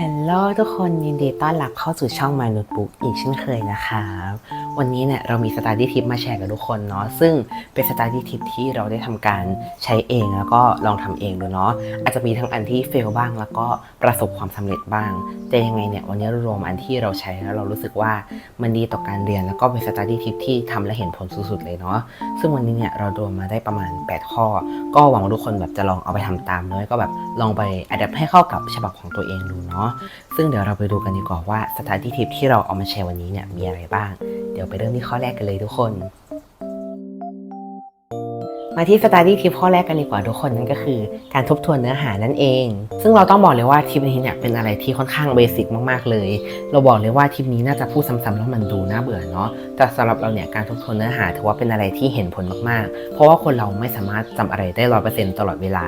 ฮัลโหลทุกคนยินดีต้อนรับเข้าสู่ช่อง My Notebook อีกเช่นเคยนะครับวันนี้เนี่ยเรามีสตาร์ดี้ทิปมาแชร์กับทุกคนเนาะซึ่งเป็นสตาร์ดี้ทิปที่เราได้ทำการใช้เองแล้วก็ลองทำเองดูเนาะอาจจะมีทั้งอันที่เฟลบ้างแล้วก็ประสบความสำเร็จบ้าง แต่ยังไงเนี่ยวันนี้เรารวมอันที่เราใช้แล้วเรารู้สึกว่ามันดีต่อการเรียน แล้วก็เป็นสตาร์ดี้ทิปที่ทำและเห็นผลสุดๆเลยเนาะซึ่งวันนี้เนี่ยเรารวมมาได้ประมาณ 8 ข้อ ก็หวังว่าทุกคนแบบจะลองเอาไปทำตามเนาะแล้วก็แบบลองไปอัดแอปให้เข้ากับฉบับของตัวเองดูเนาะซึ่งเดี๋ยวเราไปดูกันดีกว่าว่าสถานที่ทิปที่เราเอามาแชร์วันนี้เนี่ยมีอะไรบ้าง เดี๋ยวไปเริ่มที่ข้อแรกกันเลยทุกคน มาที่สตาร์ดี้ทิปข้อแรกกันดีกว่าทุกคนนั่นก็คือ การทบทวนเนื้อหานั่นเอง ซึ่งเราต้องบอกเลยว่าทิปนี้เนี่ยเป็นอะไรที่ค่อนข้างเบสิกมากๆเลย เราบอกเลยว่าทิปนี้น่าจะพูดซ้ำๆแล้วมันดูน่าเบื่อเนาะแต่สำหรับเราเนี่ยการทบทวนเนื้อหาถือว่าเป็นอะไรที่เห็นผลมากๆ เพราะว่าคนเราไม่สามารถจำอะไรได้ร้อยเปอร์เซ็นต์ตลอดเวลา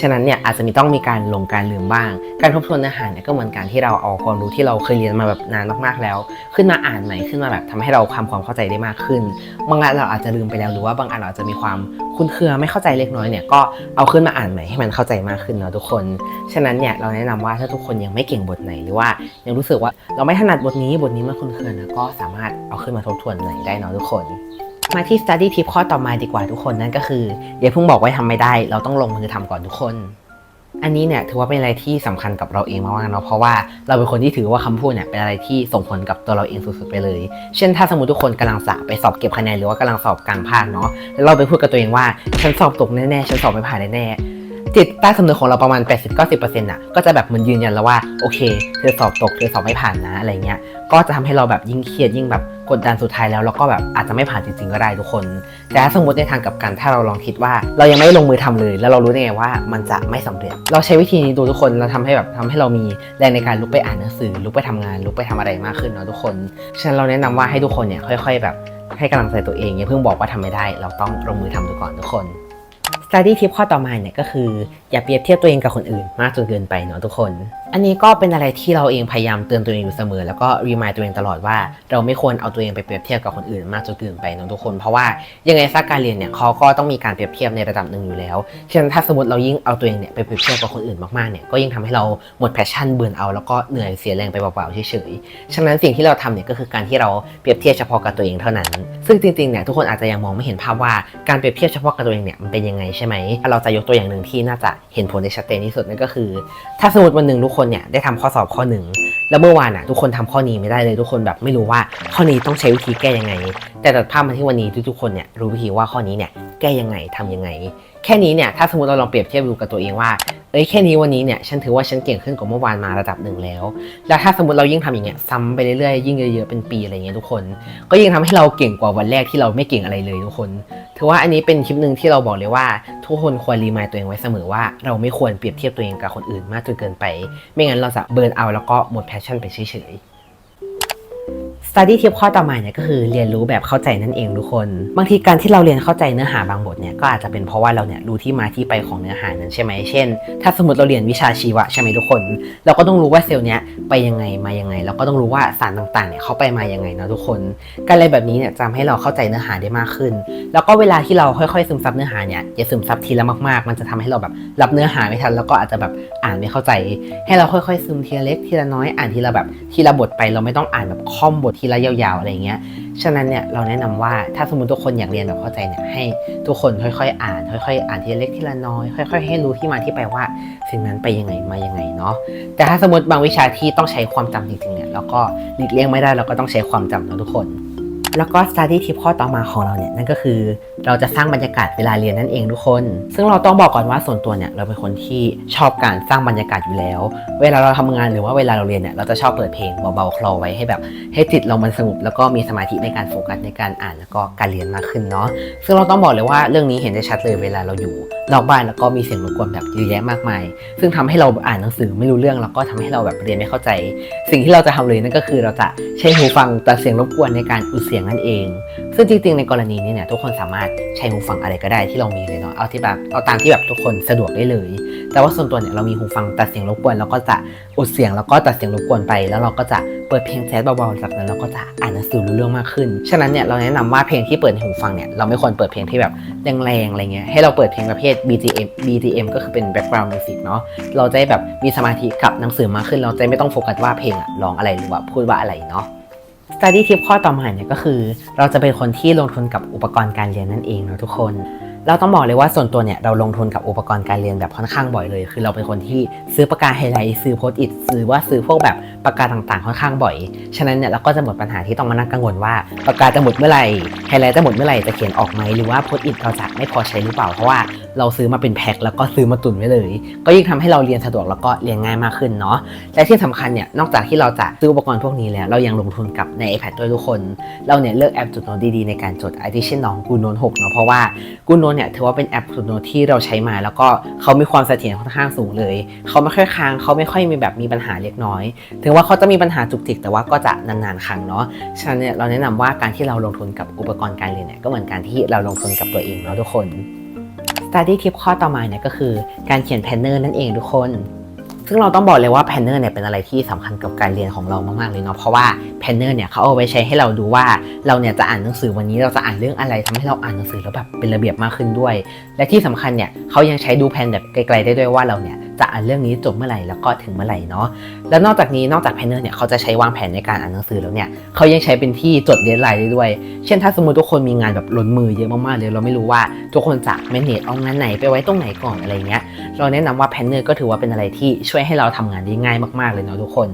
ฉะนั้นเนี่ยอาจจะมีต้องมีการลงการลืมบ้าง การทบทวนเนื้อหาเนี่ยก็เหมือนการที่เราเอาความรู้ที่เราเคยเรียนมาแบบนานมากๆแล้ว ขึ้นมาอ่านใหม่ขึ้นมาแบบทำให้เราทำความเข้าใจได้มากขึ้น บางอันเราอาจจะลืมไปแล้วหรือว่าบางอันเราอาจจะมีความคุุ้ณเครือไม่เข้าใจเล็กน้อยเนี่ยก็เอาขึ้นมาอ่านใหม่ให้มันเข้าใจมากขึ้นเนาะทุกคน ฉะนั้นเนี่ยเราแนะนำว่าถ้าทุกคนยังไม่เก่งบทไหนหรือว่ายังรู้สึกว่าเราไม่ถนัดบทนี้บทนี้มันคุณเครือนะก็สามารถเอาขึ้นมาทบทวนใหม่ได้เนาะทุกคนมาที่ study tip ข้อต่อมาดีกว่าทุกคนนั่นก็คืออย่าเพิ่งบอกว่าทำไม่ได้ เราต้องลงมือทำก่อนทุกคน อันนี้เนี่ยถือว่าเป็นอะไรที่สำคัญกับเราเองมากๆเนาะเพราะว่าเราเป็นคนที่ถือว่าคำพูดเนี่ยเป็นอะไรที่ส่งผลกับตัวเราเองสุดๆไปเลย เช่นถ้าสมมติทุกคนกำลังจะไปสอบเก็บคะแนนหรือว่ากำลังสอบกลางภาคเนาะแล้วเราไปพูดกับตัวเองว่าฉันสอบตกแน่ๆฉันสอบไม่ผ่านแน่ๆจิตใต้สำนึกของเราประมาณ 80-90%อะก็จะแบบเหมือนยืนยันแล้วว่าโอเค เธอสอบตกเธอสอบไม่ผ่านนะอะไรเงี้ยก็จะทำให้เราแบบยิ่งเครียดยิ่งแบบกดดันสุดท้ายแล้วเราก็แบบอาจจะไม่ผ่านจริงๆก็ได้ทุกคน แต่ถ้าสมมติในทางกับกันถ้าเราลองคิดว่า เรายังไม่ลงมือทำเลย แล้วเรารู้ได้ไงว่ามันจะไม่สำเร็จ เราใช้วิธีนี้ดูทุกคนเราทำให้แบบทำให้เรามีแรงในการลุกไปอ่านหนังสือลุกไปทำงานลุกไปทำอะไรมากขึ้นเนาะทุกคนฉะนั้นเราแนะนำว่าให้ทุกคนเนี่ยค่อย ๆ แบบให้กำลังใจตัวเองอย่าเพิ่งบอกว่าทำไม่ได้ เราต้องลงมือทำดูก่อนทุกคน study tip ข้อต่อมาเนี่ยก็คือ อย่าเปรียบเทียบตัวเองกับคนอื่นมากจนเกินไปเนาะทุกคน อันนี้ก็เป็นอะไรที่เราเองพยายามเตือนตัวเองอยู่เสมอ แล้วก็รีมายตัวเองตลอดว่า เราไม่ควรเอาตัวเองไปเปรียบเทียบกับคนอื่นมากจนเกินไปเนาะทุกคน เพราะว่ายังไงซะการเรียนเนี่ยเขาก็ต้องมีการเปรียบเทียบในระดับหนึ่งอยู่แล้วฉะนั้นถ้าสมมติเรายิ่งเอาตัวเองเนี่ยไปเปรียบเทียบกับคนอื่นมากๆเนี่ยก็ยิ่งทำให้เราหมดแพชชั่นเบื่อเอาแล้วก็เหนื่อยเสียแรงไปเปล่าๆเฉยๆ ฉะนั้นสิ่งที่เราทำเนี่ยก็คือการที่เราเปรียบเทียบเฉพาะกับตัวเองเท่านั้น ซึ่งจริงๆเนี่ยทุกคนอาจจะยังมองไม่เห็นภาพว่าการเปรียบเทียบเฉพาะกับตัวเองเนี่ยมันเป็นยังไงใช่ไหมเราจะยกตัวอย่างหนึ่งที่น่าจะเห็นผลได้ชัดเจนที่สุดนั่นก็คือ ถ้าสมมติวันหนึ่งทุกคนเนี่ยได้ทำข้อสอบข้อหนึ่งแล้วเมื่อวานอะทุกคนทำข้อนี้ไม่ได้เลยทุกคนแบบไม่รู้ว่าข้อนี้ต้องใช้วิธีแก้ยังไง แต่ตัดภาพมาที่วันนี้ทุกๆคนเนี่ยรู้วิธีว่าข้อนี้เนี่ยแก้ยังไงทำยังไง แค่นี้เนี่ยถ้าสมมติเราลองเปรียบเทียบดูกับตัวเองว่าเอ้ยแค่นี้วันนี้เนี่ยฉันถือว่าฉันเก่งขึ้นกว่าเมื่อวานมาระดับหนึ่งแล้ว แล้วถ้าสมมติเรายิ่งทำอย่างเงี้ยซ้ำไปเรื่อยๆยิ่งเยอะๆเป็นปีอะไรเงี้ยทุกคน ก็ยิ่งทำให้เราเก่งกว่าวันแรกที่เราไม่เก่งอะไรเลยทุกคน ถือว่าอันนี้เป็นคลิปหนึ่งที่เราบอกเลยว่า ทุกคนควรรีมายตัวเองไว้เสมอว่า เราไม่ควรเปรียบเทียบตัวเองกับคนอื่นมากจนเกินไป ไม่งั้นเราจะเบิร์นเอาแล้วก็หมดแพชชั่นไปเฉยๆ study tip ข้อต่อมาเนี่ยก็คือเรียนรู้แบบเข้าใจนั่นเองทุกคน บางทีการที่เราเรียนเข้าใจเนื้อหาบางบทเนี่ยก็อาจจะเป็นเพราะว่าเราเนี่ยรู้ที่มาที่ไปของเนื้อหานั้นใช่ไหมเช่น ถ้าสมมติเราเรียนวิชาชีวะใช่ไหมทุกคน เราก็ต้องรู้ว่าเซลล์เนี้ยไปยังไงมายังไง เราก็ต้องรู้ว่าสารต่างๆเนี่ยเขาไปมายังไงเนาะทุกคน การเรียนแบบนี้เนี่ยจะทำให้เราเข้าใจเนื้อหาได้มากขึ้น แล้วก็เวลาที่เราค่อยๆซึมซับเนื้อหาเนี่ยอย่าซึมซับทีละมากๆ มันจะทำให้เราแบบรับเนื้อหาไม่ทัน แล้วก็อาจจะแบบอ่านไม่เข้าใจ ให้เราค่อยๆซึมทีละเล็กทีละน้อยอ่านทีละแบบทีละบทไปเราไม่ต้องอ่านแบบค่อมบททีละยาวๆอะไรเงี้ย ฉะนั้นเนี่ยเราแนะนำว่าถ้าสมมติทุกคนอยากเรียนแบบเข้าใจเนี่ยให้ทุกคนค่อยๆ อ่าน ค่อยๆ อ่านทีละเล็กทีละน้อย ค่อย ๆ ให้รู้ที่มาที่ไปว่าสิ่งนั้นไปยังไงมายังไงเนาะ แต่ถ้าสมมติบางวิชาที่ต้องใช้ความจำจริงๆเนี่ยเราก็หลีกเลี่ยงไม่ได้เราก็ต้องใช้ความจำเนาะทุกคน แล้วก็ study tip ข้อต่อมาของเราเนี่ยนั่นก็คือเราจะสร้างบรรยากาศเวลาเรียนนั่นเองทุกคน ซึ่งเราต้องบอกก่อนว่าส่วนตัวเนี่ยเราเป็นคนที่ชอบการสร้างบรรยากาศอยู่แล้ว เวลาเราทำงานหรือว่าเวลาเราเรียนเนี่ยเราจะชอบเปิดเพลงเบาๆคลอไว้ให้แบบให้จิตเรามันสงบแล้วก็มีสมาธิในการโฟกัสในการอ่านแล้วก็การเรียนมากขึ้นเนาะซึ่งเราต้องบอกเลยว่าเรื่องนี้เห็นได้ชัดเลยเวลาเราอยู่นอกบ้านแล้วก็มีเสียงรบกวนแบบเยอะแยะมากมาย ซึ่งทำให้เราอ่านหนังสือไม่รู้เรื่องแล้วก็ทำให้เราแบบเรียนไม่เข้าใจ สิ่งที่เราจะทำเลยนั่นก็คือเราจะใช้หูฟังตัดเสียงรบกวนในการอุดเสียงนั่นเอง ซึ่งจริงๆในกรณีนี้เนี่ยทุกคนสามารถใช้หูฟังอะไรก็ได้ที่เรามีเลยเนาะเอาที่แบบเอาตามที่แบบทุกคนสะดวกได้เลย แต่ว่าส่วนตัวเนี่ยเรามีหูฟังตัดเสียงรบกวนแล้วก็จะอุดเสียงแล้วก็ตัดเสียงรบกวนไป แล้วเราก็จะเปิดเพลงแจ๊สเบาๆจากนั้นเราก็จะอ่านหนังสือรู้เรื่องมากขึ้นฉะนั้นเนี่ยเราแนะนำว่าเพลงที่เปิดในหูฟังเนี่ยเราไม่ควรเปิดเพลงที่แบบแรงๆอะไรเงี้ยให้เราเปิดเพลงประเภท BGM BGM ก็คือเป็น background music เนาะเราจะได้แบบมีสมาธิกับหนังสือมากขึ้น เราจะไม่ต้องโฟกัสว่าเพลงอะร้องอะไรหรือว่าพูดว่าอะไรเนาะ study tip ข้อต่อมาเนี่ยก็คือ เราจะเป็นคนที่ลงทุนกับอุปกรณ์การเรียนนั่นเองเนาะทุกคน เราต้องบอกเลยว่าส่วนตัวเนี่ยเราลงทุนกับอุปกรณ์การเรียนแบบค่อนข้างบ่อยเลย คือเราเป็นคนที่ซื้อปากกาไฮไลท์ซื้อโพสต์อิทซื้อว่าซื้อพวกแบบปากกาต่างๆ ค่อนข้างบ่อย ฉะนั้นเนี่ยเราก็จะหมดปัญหาที่ต้องมานั่งกังวลว่าปากกาจะหมดเมื่อไหร่ไฮไลท์จะหมดเมื่อไหร่จะเขียนออกไหมหรือว่าโพสต์อิทเราจะไม่พอใช้หรือเปล่าเพราะว่า เราซื้อมาเป็นแพ็คแล้วก็ซื้อมาตุนไว้เลย ก็ยิ่งทำให้เราเรียนสะดวกแล้วก็เรียนง่ายมากขึ้นเนาะและที่สำคัญเนี่ยนอกจากที่เราจะซื้ออุปกรณ์พวกนี้แล้ว เรายังลงทุนกับใน iPad ด้วยทุกคน เราเนี่ยเลือกแอปจดโน้ตดีๆในการจดไอที่เช่นน้องกูโน้น6เนาะเพราะว่ากูโน้นเนี่ยถือว่าเป็นแอปจดโน้ตที่เราใช้มา แล้วก็เขามีความเสถียรค่อนข้างสูงเลยเขาไม่ค่อยค้างเขาไม่ค่อยมีแบบมีปัญหาเล็กน้อย ถึงว่าเขาจะมีปัญหาจุกจิกแต่ว่าก็จะนานๆครั้งเนาะฉะนั้นเนี่ยเราแนะนำว่าการที่เราลงทุนกับอุปกรณ์การเรียนเนี่ยก็เหมือนการที่เราลงทุนกับตัวเองเนาะทุกคน study tip ข้อต่อมาเนี่ยก็คือการเขียนแพนเนอร์นั่นเองทุกคน ซึ่งเราต้องบอกเลยว่าแพนเนอร์เนี่ยเป็นอะไรที่สำคัญกับการเรียนของเรามาก ๆ เลยเนาะเพราะว่าแพนเนอร์เนี่ยเขาเอาไว้ใช้ให้เราดูว่าเราเนี่ยจะอ่านหนังสือวันนี้เราจะอ่านเรื่องอะไรทำให้เราอ่านหนังสือแล้วแบบเป็นระเบียบมากขึ้นด้วย และที่สำคัญเนี่ยเขายังใช้ดูแผนแบบไกล ๆ ได้ด้วยว่าเราเนี่ย จะอ่านเรื่องนี้จบเมื่อไหร่แล้วก็ถึงเมื่อไหร่เนาะแล้วนอกจากนี้นอกจากแพนเนอร์เนี่ยเขาจะใช้วางแผนในการอ่านหนังสือแล้วเนี่ยเขายังใช้เป็นที่จดเดทไลน์ได้ด้วย เช่นถ้าสมมติทุกคนมีงานแบบล้นมือเยอะมากๆเลยเราไม่รู้ว่าทุกคนจะ manage เอางานไหนไปไว้ตรงไหนก่อนอะไรเงี้ยเราแนะนำว่าแพนเนอร์ก็ถือว่าเป็นอะไรที่ช่วยให้เราทำงานได้ง่ายมากๆเลยเนาะทุกคน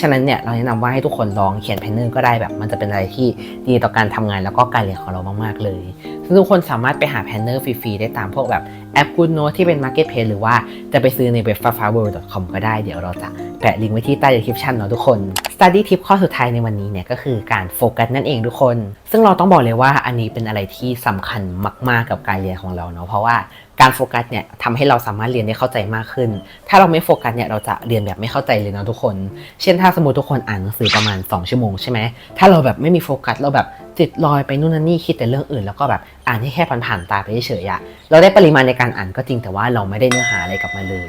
ฉะนั้นเนี่ยเราแนะนำว่าให้ทุกคนลองเขียนแพนเนอร์ก็ได้แบบมันจะเป็นอะไรที่ดีต่อการทำงานแล้วก็การเรียนของเรามากๆเลยซึ่งทุกคนสามารถไปหาแพนเนอร์ฟรีๆได้ตามพวกแบบแอป Good Note ที่เป็น Marketplace หรือว่าจะไปซื้อในเว็บ f a f a w o r l d c o m ก็ได้เดี๋ยวเราจะแปะลิงก์ไว้ที่ใต้ description เนาะทุกคน study tip ข้อสุดท้ายในวันนี้เนี่ยก็คือการโฟกัสนั่นเองทุกคน ซึ่งเราต้องบอกเลยว่าอันนี้เป็นอะไรที่สำคัญมาก ๆ กับการเรียนของเราเนาะเพราะว่าการโฟกัสเนี่ยทำให้เราสามารถเรียนได้เข้าใจมากขึ้น ถ้าเราไม่โฟกัสเนี่ยเราจะเรียนแบบไม่เข้าใจเลยเนาะทุกคน เช่นถ้าสมมติทุกคนอ่านหนังสือประมาณ 2 ชั่วโมงใช่ไหมถ้าเราแบบไม่มีโฟกัสเราแบบ จิตลอยไปนู่นนั่นนี่คิดแต่เรื่องอื่น แล้วก็แบบอ่านให้แค่ผ่านๆตาไปเฉยๆอะเราได้ปริมาณในการอ่านก็จริงแต่ว่าเราไม่ได้เนื้อหาอะไรกลับมาเลย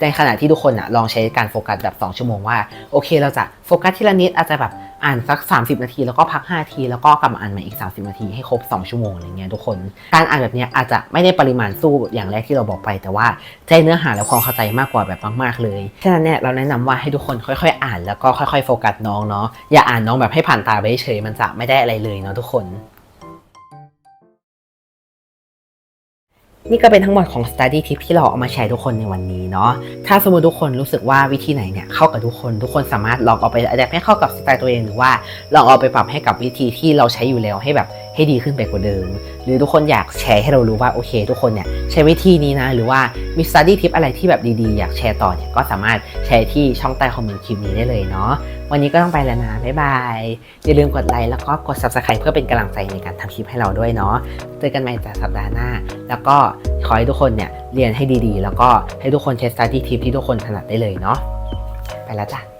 ในขณะที่ทุกคนอะลองใช้การโฟกัสแบบ 2 ชั่วโมงว่าโอเค เราจะโฟกัสทีละนิดอาจจะแบบ อ่านสัก 30 นาที แล้วก็พัก5นาที แล้วก็กลับมาอ่านใหม่อีก 30 นาทีให้ครบ 2 ชั่วโมงอะไรเงี้ยทุกคน การอ่านแบบนี้อาจจะไม่ได้ปริมาณสู้อย่างแรกที่เราบอกไป แต่ว่าใจเนื้อหาและความเข้าใจมากกว่าแบบมากๆเลยฉะนั้นเนี่ยเราแนะนำว่าให้ทุกคนค่อยๆ อ่านแล้วก็ค่อยๆ โฟกัสน้องเนาะอย่าอ่านน้องแบบให้ผ่านตาไปเฉยๆมันจะไม่ได้อะไรเลยเนาะทุกคน นี่ก็เป็นทั้งหมดของ study tip ที่เราเอามาแชร์ทุกคนในวันนี้เนาะ ถ้าสมมติทุกคนรู้สึกว่าวิธีไหนเนี่ยเข้ากับทุกคน ทุกคนสามารถลองเอาไปอัดแอปให้เข้ากับสไตล์ตัวเองหรือว่าลองเอาไปปรับให้กับวิธีที่เราใช้อยู่แล้วให้แบบ ให้ดีขึ้นไปกว่าเดิม หรือทุกคนอยากแชร์ให้เรารู้ว่าโอเค ทุกคนเนี่ยใช้วิธีนี้นะ หรือว่ามี study tip อะไรที่แบบดีๆ อยากแชร์ต่อเนี่ยก็สามารถแชร์ที่ช่องใต้คอมเมนต์คลิปนี้ได้เลยเนาะวันนี้ก็ต้องไปแล้วนะบ๊ายบายอย่าลืมกดไลค์แล้วก็กด subscribe เพื่อเป็นกำลังใจในการทำคลิปให้เราด้วยเนาะเจอกันใหม่จากสัปดาห์หน้า แล้วก็ขอให้ทุกคนเนี่ยเรียนให้ดีๆ แล้วก็ให้ทุกคนใช้ study tip ที่ทุกคนถนัดได้เลยเนาะไปแล้วจ้ะ